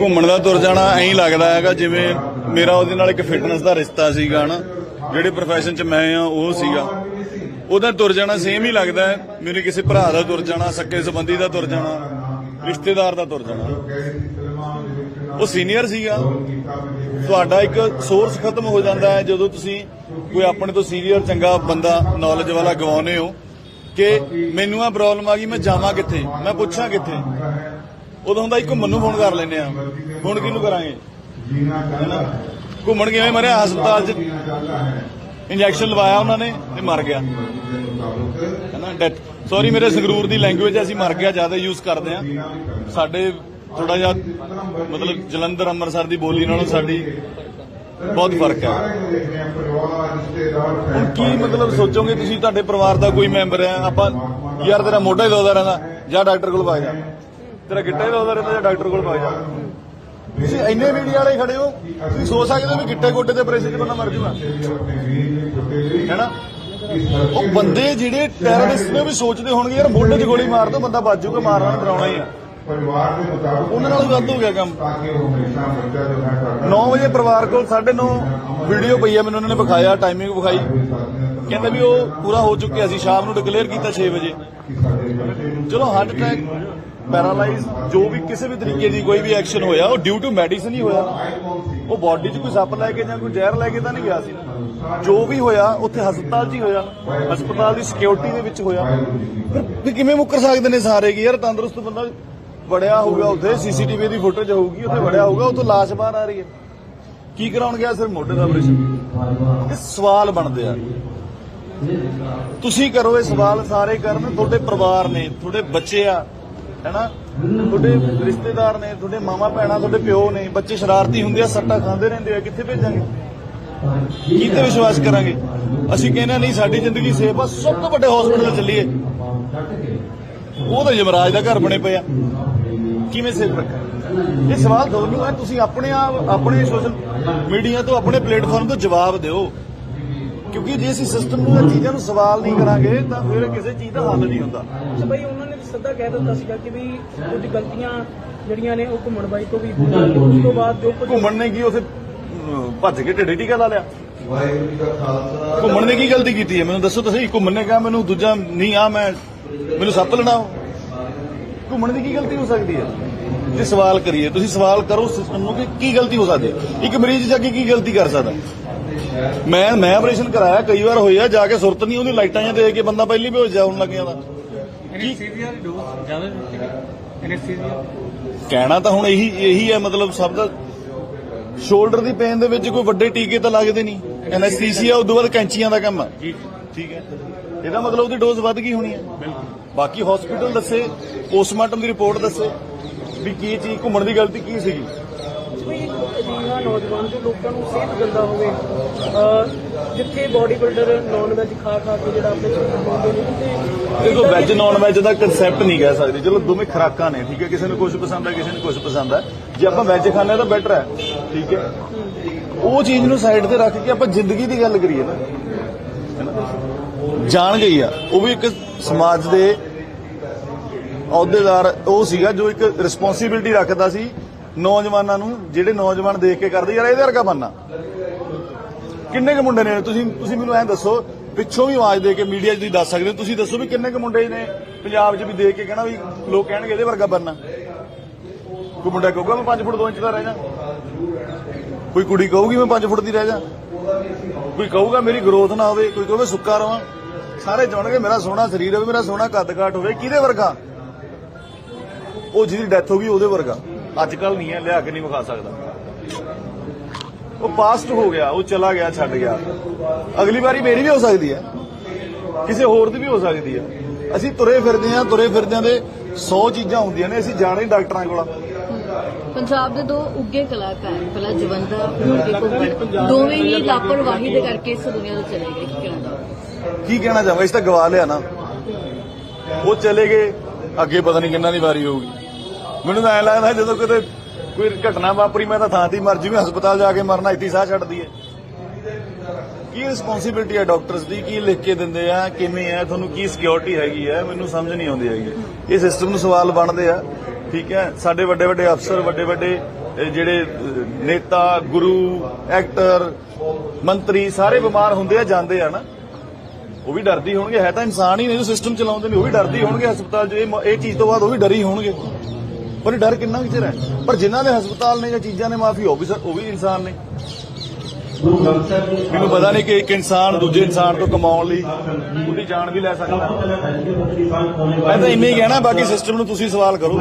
ਘੁੰਮਣ ਦਾ ਤੁਰ ਜਾਣਾ, ਐਂ ਲੱਗਦਾ ਹੈਗਾ ਜਿਵੇਂ ਮੇਰਾ ਉਹਦੇ ਨਾਲ ਇੱਕ ਫਿਟਨੈਸ ਦਾ ਰਿਸ਼ਤਾ ਸੀਗਾ ਨਾ ਜਿਹੜੇ profession 'ਚ ਮੈਂ ਆ, ਉਹ ਸੀਗਾ। ਉਹਦਾ ਤੁਰ ਜਾਣਾ ਸੇਮ ਹੀ ਲੱਗਦਾ ਹੈ। ਮੇਰੇ ਕਿਸੇ ਭਰਾ ਦਾ ਤੁਰ ਜਾਣਾ, ਸੱਕੇ ਸੰਬੰਧੀ ਦਾ ਤੁਰ ਜਾਣਾ, ਰਿਸ਼ਤੇਦਾਰ ਦਾ ਤੁਰ ਜਾਣਾ। ਉਹ ਸੀਨੀਅਰ ਸੀਗਾ। ਤੁਹਾਡਾ ਇੱਕ ਸੋਰਸ ਖਤਮ ਹੋ ਜਾਂਦਾ ਹੈ ਜਦੋਂ ਤੁਸੀਂ ਕੋਈ ਆਪਣੇ ਤੋਂ ਸੀਨੀਅਰ ਚੰਗਾ ਬੰਦਾ ਨੌਲੇਜ ਵਾਲਾ ਗਵਾਉਨੇ ਹੋ ਕਿ ਮੈਨੂੰ ਆ ਪ੍ਰੋਬਲਮ ਆ ਗਈ, ਮੈਂ ਜਾਵਾਂ ਕਿੱਥੇ? ਮੈਂ ਪੁੱਛਾਂ ਕਿੱਥੇ? ਉਦੋਂ ਹੁੰਦਾ ਇੱਕ ਮੈਨੂੰ ਫੋਨ ਕਰ ਲੈਨੇ ਆ। ਹੁਣ ਕਿਹਨੂੰ ਕਰਾਂਗੇ? ਘੁੰਮਣ ਕਿਵੇਂ ਮਰਿਆ? ਹਸਪਤਾਲ 'ਚ ਇੰਜੈਕਸ਼ਨ ਲਵਾਇਆ ਉਹਨਾਂ ਨੇ ਤੇ ਮਰ ਗਿਆ। ਹੈਨਾ ਡੈਥ ਸੌਰੀ ਮੇਰੇ ਸੰਗਰੂਰ ਦੀ ਲੈਂਗੁਏਜ ਅਸੀਂ ਮਰ ਗਿਆ, ਜ਼ਿਆਦਾ ਯੂਜ਼ ਕਰਦੇ ਆ। ਸਾਡੇ ਥੋੜਾ ਜਿਹਾ, ਮਤਲਬ ਜਲੰਧਰ, ਅੰਮ੍ਰਿਤਸਰ ਦੀ ਬੋਲੀ ਨਾਲੋਂ ਸਾਡੀ ਬਹੁਤ ਫ਼ਰਕ ਹੈ ਹੁਣ ਕੀ ਮਤਲਬ ਸੋਚੋਗੇ ਤੁਸੀਂ, ਤੁਹਾਡੇ ਪਰਿਵਾਰ ਦਾ ਕੋਈ ਮੈਂਬਰ ਹੈ ਆਪਾਂ ਯਾਰ ਤੇਰਾ ਮੋਢਾ ਹੀ ਦੋਦਾ ਰਹਿੰਦਾ, ਜਾਂ ਡਾਕਟਰ ਕੋਲ ਭਾਗ ਜਾ। ਤੇਰਾ ਗਿੱਟਾ ਹੀ ਲਾਉਂਦਾ ਰਹਿੰਦਾ ਜਾਂ ਡਾਕਟਰ ਕੋਲ ਭਾਗ ਜਾ ਤੁਸੀਂ ਇੰਨੇ ਮੀਡੀਆ ਵਾਲੇ ਖੜੇ ਹੋ, ਤੁਸੀਂ ਸੋਚ ਸਕਦੇ ਹੋ ਵੀ ਗਿੱਟੇ ਗੋਡੇ ਤੇ ਆਪਰੇਸ਼ਨ 'ਚ ਬੰਦਾ ਮਰ ਜੂਗਾ। ਹੈਨਾ? ਉਹ ਬੰਦੇ ਜਿਹੜੇ ਟੈਰਰਿਸਟ ਨੇ ਵੀ ਸੋਚਦੇ ਹੋਣਗੇ, ਯਾਰ ਮੋਢੇ 'ਚ ਗੋਲੀ ਮਾਰ ਦੋ, ਬੰਦਾ ਬਚ ਜਾਊਗਾ ਮਾਰਨਾ ਡਰਾਉਣਾ ਹੀ ਆ। ਪਰਿਵਾਰ ਦੇ ਮੁਤਾਬਕ ਉਹਨਾਂ ਨਾਲ ਵੀ ਵੱਧ ਹੋ ਗਿਆ ਕੰਮ। ਤਾਂ ਕਿ ਉਹ ਹਮੇਸ਼ਾ ਬੱਚਾ ਜੋ ਹੈ ਤੁਹਾਡਾ 9 ਵਜੇ ਪਰਿਵਾਰ ਕੋਲ 9:30 ਵੀਡੀਓ ਪਈ ਆ, ਮੈਨੂੰ ਉਹਨਾਂ ਨੇ ਵਿਖਾਇਆ ਟਾਈਮਿੰਗ ਵਿਖਾਈ। ਕਹਿੰਦੇ ਵੀ ਉਹ ਪੂਰਾ ਹੋ ਚੁੱਕਿਆ ਸੀ, ਸ਼ਾਮ ਨੂੰ ਡਿਕਲੇਅਰ ਕੀਤਾ 6 ਵਜੇ। ਚਲੋ ਹਾਰਟ ਅਟੈਕ ਪੈਰਾਲਾਈਜ਼ ਜੋ ਵੀ ਕਿਸੇ ਵੀ ਤਰੀਕੇ ਦੀ ਕੋਈ ਵੀ ਐਕਸ਼ਨ ਹੋਇਆ, ਉਹ ਡਿਊ ਟੂ ਮੈਡੀਸਨ ਹੀ ਹੋਇਆ। ਨਾ ਉਹ ਬਾਡੀ 'ਚ ਕੋਈ ਸੱਪ ਲੈ ਕੇ ਜਾਂ ਕੋਈ ਜ਼ਹਿਰ ਲੈ ਕੇ ਤਾਂ ਨਹੀਂ ਗਿਆ ਸੀ। ਜੋ ਵੀ ਹੋਇਆ, ਉੱਥੇ ਹਸਪਤਾਲ 'ਚ ਹੀ ਹੋਇਆ। ਹਸਪਤਾਲ ਦੀ ਸਿਕਿਉਰਿਟੀ ਦੇ ਵਿੱਚ ਹੋਇਆ। ਫਿਰ ਵੀ ਕਿਵੇਂ ਮੁੱਕਰ ਸਕਦੇ ਨੇ ਸਾਰੇ ਕਿ? ਯਾਰ ਤੰਦਰੁਸਤ ਬੰਦਾ ਵੜਿਆ ਹੋਊਗਾ ਉੱਥੇ ਸੀਸੀਟੀਵੀ ਦੀ ਫੁਟੇਜ ਹੋਊਗੀ, ਉੱਥੇ ਵੜਿਆ ਹੋਊਗਾ, ਉੱਥੋਂ ਲਾਸ਼ ਬਾਹਰ ਆ ਰਹੀ ਹੈ। ਕੀ ਕਰਾਉਣ ਗਿਆ ਸਿਰ ਮੋਢੇ ਦਾ ਆਪਰੇਸ਼ਨ ਇਹ ਸਵਾਲ ਬਣਦੇ ਆ। ਤੁਸੀਂ ਕਰੋ ਇਹ ਸਵਾਲ ਸਾਰੇ ਕਰਨ, ਤੁਹਾਡੇ ਪਰਿਵਾਰ ਨੇ, ਤੁਹਾਡੇ ਬੱਚੇ ਆ ਹੈਨਾ? ਤੁਹਾਡੇ ਰਿਸ਼ਤੇਦਾਰ ਨੇ, ਤੁਹਾਡੇ ਮਾਮਾ ਭੈਣਾਂ, ਤੁਹਾਡੇ ਪਿਓ ਨੇ, ਬੱਚੇ ਸ਼ਰਾਰਤੀ ਹੁੰਦੇ ਆ, ਸੱਟਾ ਖਾਂਦੇ ਰਹਿੰਦੇ ਆ, ਕਿੱਥੇ ਭੇਜਾਂਗੇ? ਕੀ ਤੇ ਵਿਸ਼ਵਾਸ ਕਰਾਂਗੇ? ਅਸੀਂ ਕਹਿੰਦੇ ਨਹੀਂ, ਸਾਡੀ ਜ਼ਿੰਦਗੀ ਸੇਫ ਆ, ਸਭ ਤੋਂ ਵੱਡੇ ਹਸਪੀਟਲ ਚੱਲੀਏ। ਉਹ ਤਾਂ ਯਮਰਾਜ ਦਾ ਘਰ ਬਣੇ ਪਏ ਆ। ਕਿਵੇਂ ਸੇਫ ਰੱਖਾਂ? ਇਹ ਸਵਾਲ ਦੋਨੋਂ ਹੈ, ਤੁਸੀਂ ਆਪਣੇ ਆਪ, ਆਪਣੇ ਸੋਸ਼ਲ ਮੀਡੀਆ ਤੋਂ, ਆਪਣੇ ਪਲੇਟਫਾਰਮ ਤੋਂ ਜਵਾਬ ਦਿਓ। ਕਿਉਂਕਿ ਜੇ ਅਸੀਂ ਸਿਸਟਮ ਨੂੰ ਇਹ ਚੀਜ਼ਾਂ ਨੂੰ ਸਵਾਲ ਨਹੀਂ ਕਰਾਂਗੇ ਤਾਂ ਫਿਰ ਕਿਸੇ ਚੀਜ਼ ਦਾ ਹੱਲ ਨਹੀਂ ਹੁੰਦਾ। ਅੱਛਾ ਭਾਈ ਉਹਨਾਂ ਨੇ ਸਿੱਧਾ ਕਹਿ ਦਿੱਤਾ ਸੀਗਾ ਕਿ ਵੀ ਕੁਝ ਗਲਤੀਆਂ ਜਿਹੜੀਆਂ ਨੇ ਉਹ ਘੁੰਮਣ ਬਾਈ ਤੋਂ ਵੀ ਹੋਈਆਂ ਤੇ ਉਸ ਤੋਂ ਬਾਅਦ ਜੋ ਕੁਝ ਘੁੰਮਣ ਨੇ ਕੀ ਉਥੇ ਭੱਜ ਕੇ ਢਿੱਡੀ ਟੀਕਾ ਲਾ ਲਿਆ? ਵਾਹਿਗੁਰੂ ਜੀ ਕਾ ਖਾਲਸਾ। ਘੁੰਮਣ ਨੇ ਕੀ ਗਲਤੀ ਕੀਤੀ ਹੈ? ਮੈਨੂੰ ਦੱਸੋ ਤੁਸੀਂ ਘੁੰਮਣ ਨੇ ਕਿਹਾ ਮੈਨੂੰ ਦੂਜਾ ਨਹੀਂ ਆ ਮੈਂ ਮੈਨੂੰ ਸੱਪ ਲੜਾਓ ਘੁੰਮਣ ਦੀ ਕੀ ਗਲਤੀ ਹੋ ਸਕਦੀ ਹੈ? ਜੇ ਸਵਾਲ ਕਰੀਏ ਤੁਸੀਂ ਸਵਾਲ ਕਰੋ ਸਿਸਟਮ ਨੂੰ ਕਿ ਕੀ ਗਲਤੀ ਹੋ ਸਕਦੀ ਹੈ? ਇੱਕ ਮਰੀਜ਼ ਜਾ ਕੇ ਕੀ ਗਲਤੀ ਕਰ ਸਕਦਾ? ਮੈਂ ਮੈਂ ਆਪਰੇਸ਼ਨ ਕਰਾਇਆ ਕਈ ਵਾਰ ਹੋਇਆ ਜਾ ਕੇ ਸੁਰਤ ਨਹੀਂ ਉਹਦੀ ਲਾਈਟਾਂ ਜਾਂ ਦੇ ਕੇ ਬੰਦਾ ਪਹਿਲੀ ਬੇਹੋਸ਼ ਜਾ ਹੋਣ ਲੱਗ ਜਾਂਦਾ ਐਨਐਸਥੀਸੀਆ ਦੀ ਡੋਜ਼ ਜ਼ਿਆਦਾ ਦਿੱਤੀ ਗਈ। ਐਨਐਸਥੀਸੀਆ ਕਹਿਣਾ ਤਾਂ ਹੁਣ ਇਹੀ ਇਹੀ ਹੈ ਮਤਲਬ ਸਭ ਦਾ ਸ਼ੋਲਡਰ ਦੀ ਪੇਨ ਦੇ ਵਿੱਚ ਕੋਈ ਵੱਡੇ ਟੀਕੇ ਤਾਂ ਲੱਗਦੇ ਨਹੀਂ। ਐਨਐਸਥੀਸੀਆ ਉਦੋਂ ਬਾਅਦ ਕੈਂਚੀਆਂ ਦਾ ਕੰਮ ਹੈ ਜੀ। ਠੀਕ ਹੈ। ਇਹਦਾ ਮਤਲਬ ਉਹਦੀ ਡੋਜ਼ ਵੱਧ ਗਈ ਹੋਣੀ ਹੈ ਬਾਕੀ ਹਸਪੀਟਲ ਦੱਸੇ ਪੋਸਟਮਾਰਟਮ ਦੀ ਰਿਪੋਰਟ ਦੱਸੇ ਵੀ ਕੀ ਚੀਜ਼ ਘੁੰਮਣ ਦੀ ਗਲਤੀ ਕੀ ਸੀਗੀ? ਕੋਈ ਅਜਿਹਾ ਨੌਜਵਾਨ ਜੋ ਲੋਕਾਂ ਨੂੰ ਸਿਹਤ ਦਿੰਦਾ ਹੋਵੇ ਜਿੱਥੇ ਬਾਡੀ ਬਿਲਡਰ ਨਾਨ ਵੈਜ ਖਾ ਖਾ ਕੇ ਜਿਹੜਾ ਆਪਣੇ ਸਰੀਰ ਨੂੰ ਪਾਉਂਦੇ ਨੇ ਤੇ ਦੇਖੋ ਵੈਜ ਨਾਨ ਵੈਜ ਦਾ ਕਨਸੈਪਟ ਨਹੀਂ ਕਹਿ ਸਕਦੇ। ਚਲੋ ਦੋਵੇਂ ਖੁਰਾਕਾਂ ਨੇ ਠੀਕ ਹੈ? ਕਿਸੇ ਨੂੰ ਕੁਝ ਪਸੰਦ ਹੈ ਕਿਸੇ ਨੂੰ ਕੁਝ ਪਸੰਦ ਹੈ। ਜੇ ਆਪਾਂ ਵੈਜ ਹਾਂ ਤਾਂ ਬੈਟਰ ਹੈ ਠੀਕ ਹੈ? ਉਹ ਚੀਜ਼ ਨੂੰ ਸਾਈਡ ਤੇ ਰੱਖ ਕੇ ਆਪਾਂ ਜ਼ਿੰਦਗੀ ਦੀ ਗੱਲ ਕਰੀਏ ਨਾ? ਜਾਣ ਗਈ ਆ। ਉਹ ਵੀ ਇੱਕ ਸਮਾਜ ਦੇ ਅਹੁਦੇਦਾਰ ਉਹ ਸੀਗਾ ਜੋ ਇੱਕ ਰਿਸਪੌਂਸਿਬਿਲਟੀ ਰੱਖਦਾ ਸੀ ਨੌਜਵਾਨਾਂ ਨੂੰ, ਜਿਹੜੇ ਨੌਜਵਾਨ ਦੇਖ ਕੇ ਕਰਦੇ, ਯਾਰ ਇਹਦੇ ਵਰਗਾ ਬੰਨਾ। ਕਿੰਨੇ ਕੁ ਮੁੰਡੇ ਨੇ? ਤੁਸੀਂ ਤੁਸੀਂ ਮੈਨੂੰ ਐਂ ਦੱਸੋ, ਪਿੱਛੋਂ ਵੀ ਆਵਾਜ਼ ਦੇ ਕੇ ਮੀਡੀਆ 'ਚ ਤੁਸੀਂ ਦੱਸ ਸਕਦੇ ਹੋ। ਤੁਸੀਂ ਦੱਸੋ ਵੀ ਕਿੰਨੇ ਕੁ ਮੁੰਡੇ ਨੇ ਪੰਜਾਬ 'ਚ ਵੀ ਦੇਖ ਕੇ ਕਹਿਣਾ ਵੀ ਲੋਕ ਕਹਿਣਗੇ ਇਹਦੇ ਵਰਗਾ ਬੰਨਾ। ਕੋਈ ਮੁੰਡਾ ਕਹੂਗਾ, ਮੈਂ 5 ਫੁੱਟ 2 ਇੰਚ ਦਾ ਰਹਿ ਜਾ। ਕੋਈ ਕੁੜੀ ਕਹੂਗੀ, ਮੈਂ 5 ਫੁੱਟ ਦੀ ਰਹਿ ਜਾ। ਕੋਈ ਕਹੂਗਾ, ਮੇਰੀ ਗਰੋਥ ਨਾ ਹੋਵੇ। ਕੋਈ ਕਹੂਗਾ ਸੁੱਕਾ ਰਵਾਂ। ਸਾਰੇ ਚਾਹਣਗੇ, ਮੇਰਾ ਸੋਹਣਾ ਸਰੀਰ ਹੋਵੇ, ਮੇਰਾ ਸੋਹਣਾ ਕੱਦ ਕਾਠ ਹੋਵੇ। ਕਿਹਦੇ ਵਰਗਾ? ਉਹ ਜਿਹਦੀ ਡੈਥ ਹੋ ਗਈ, ਉਹਦੇ ਵਰਗਾ। ਅੱਜ ਕੱਲ ਨਹੀਂ ਹੈ ਲਿਆ ਕੇ ਨਹੀਂ ਵਿਖਾ ਸਕਦਾ। ਉਹ ਪਾਸਟ ਹੋ ਗਿਆ ਉਹ ਚਲਾ ਗਿਆ ਛੱਡ ਗਿਆ। ਅਗਲੀ ਵਾਰੀ ਮੇਰੀ ਵੀ ਹੋ ਸਕਦੀ ਹੈ। ਕਿਸੇ ਹੋਰ ਦੀ ਵੀ ਹੋ ਸਕਦੀ ਹੈ। ਅਸੀਂ ਤੁਰੇ ਫਿਰਦੇ ਆ ਤੁਰੇ ਫਿਰਦਿਆਂ ਦੇ 100 ਚੀਜ਼ਾਂ ਹੁੰਦੀਆਂ ਨੇ ਅਸੀਂ ਜਾਣਾ ਡਾਕਟਰਾਂ ਕੋਲ। ਪੰਜਾਬ ਦੇ ਦੋ ਉੱਗੇ ਕਲਾਕਾਰ ਪਹਿਲਾਂ ਜਵੰਦਾ ਹੁਣ ਦੋਵੇਂ ਹੀ ਲਾਪਰਵਾਹੀ ਦੇ ਕਰਕੇ ਇਸ ਦੁਨੀਆ ਤੋਂ ਚਲੇ ਗਏ ਕੀ ਕਹਿਣਾ? ਕੀ ਕਹਿਣਾ ਚਾਹਾਂਗਾ ਇਸ ਤਾਂ ਗਵਾ ਲਿਆ ਨਾ। ਉਹ ਚਲੇ ਗਏ ਅੱਗੇ ਪਤਾ ਨਹੀਂ ਕਿੰਨਾ ਦੀ ਵਾਰੀ ਹੋਊਗੀ। ਮੈਨੂੰ ਤਾਂ ਐ ਲੱਗਦਾ ਜਦੋਂ ਕਿਤੇ ਕੋਈ ਘਟਨਾ ਵਾਪਰੀ, ਮੈਂ ਤਾਂ ਥਾਂ ਤੇ ਮਰ ਜੂਗੀ, ਹਸਪਤਾਲ ਜਾ ਕੇ ਮਰਨਾ, ਇੱਥੇ ਸਾਹ ਛੱਡਦੀ ਹੈ। ਕੀ ਰਿਸਪੌਂਸਿਬਿਲਟੀ ਹੈ ਡਾਕਟਰਸ ਦੀ? ਕੀ ਲਿਖ ਕੇ ਦਿੰਦੇ ਆ? ਕਿਵੇਂ ਹੈ ਤੁਹਾਨੂੰ ਕੀ ਸਿਕਿਉਰਿਟੀ ਹੈਗੀ ਹੈ ਮੈਨੂੰ ਸਮਝ ਨਹੀਂ ਆਉਂਦੀ ਹੈਗੀ। ਇਹ ਸਿਸਟਮ ਨੂੰ ਸਵਾਲ ਬਣਦੇ ਆ, ਠੀਕ ਹੈ? ਸਾਡੇ ਵੱਡੇ ਵੱਡੇ ਅਫਸਰ, ਵੱਡੇ ਵੱਡੇ ਜਿਹੜੇ ਨੇਤਾ, ਗੁਰੂ ਐਕਟਰ ਮੰਤਰੀ, ਸਾਰੇ ਬਿਮਾਰ ਹੁੰਦੇ ਆ, ਜਾਂਦੇ ਆ ਨਾ। ਉਹ ਵੀ ਡਰਦੀ ਹੋਣਗੇ। ਹੈ ਤਾਂ ਇਨਸਾਨ ਹੀ ਨੇ, ਜੋ ਸਿਸਟਮ ਚਲਾਉਂਦੇ ਨੇ, ਉਹ ਵੀ ਡਰਦੀ ਹੋਣਗੇ ਹਸਪਤਾਲ 'ਚ। ਇਹ ਚੀਜ਼ ਤੋਂ ਬਾਅਦ ਉਹ ਵੀ ਡਰੀ ਹੋਣਗੇ। ਪਰ ਡਰ ਕਿੰਨਾ ਕੁ ਚਿਰ ਹੈ? ਪਰ ਜਿਨ੍ਹਾਂ ਦੇ ਹਸਪਤਾਲ ਨੇ ਜਾਂ ਚੀਜ਼ਾਂ ਨੇ ਮਾਫੀ, ਉਹ ਵੀ ਸਰ, ਉਹ ਵੀ ਇਨਸਾਨ ਨੇ। ਮੈਨੂੰ ਪਤਾ ਨਹੀਂ ਕਿ ਇੱਕ ਇਨਸਾਨ ਦੂਜੇ ਇਨਸਾਨ ਤੋਂ ਕਮਾਉਣ ਲਈ ਉਹਦੀ ਜਾਨ ਵੀ ਲੈ ਸਕਦਾ। ਮੈਂ ਤਾਂ ਇੰਨੇ ਹੀ ਕਹਿਣਾ, ਬਾਕੀ ਸਿਸਟਮ ਨੂੰ ਤੁਸੀਂ ਸਵਾਲ ਕਰੋ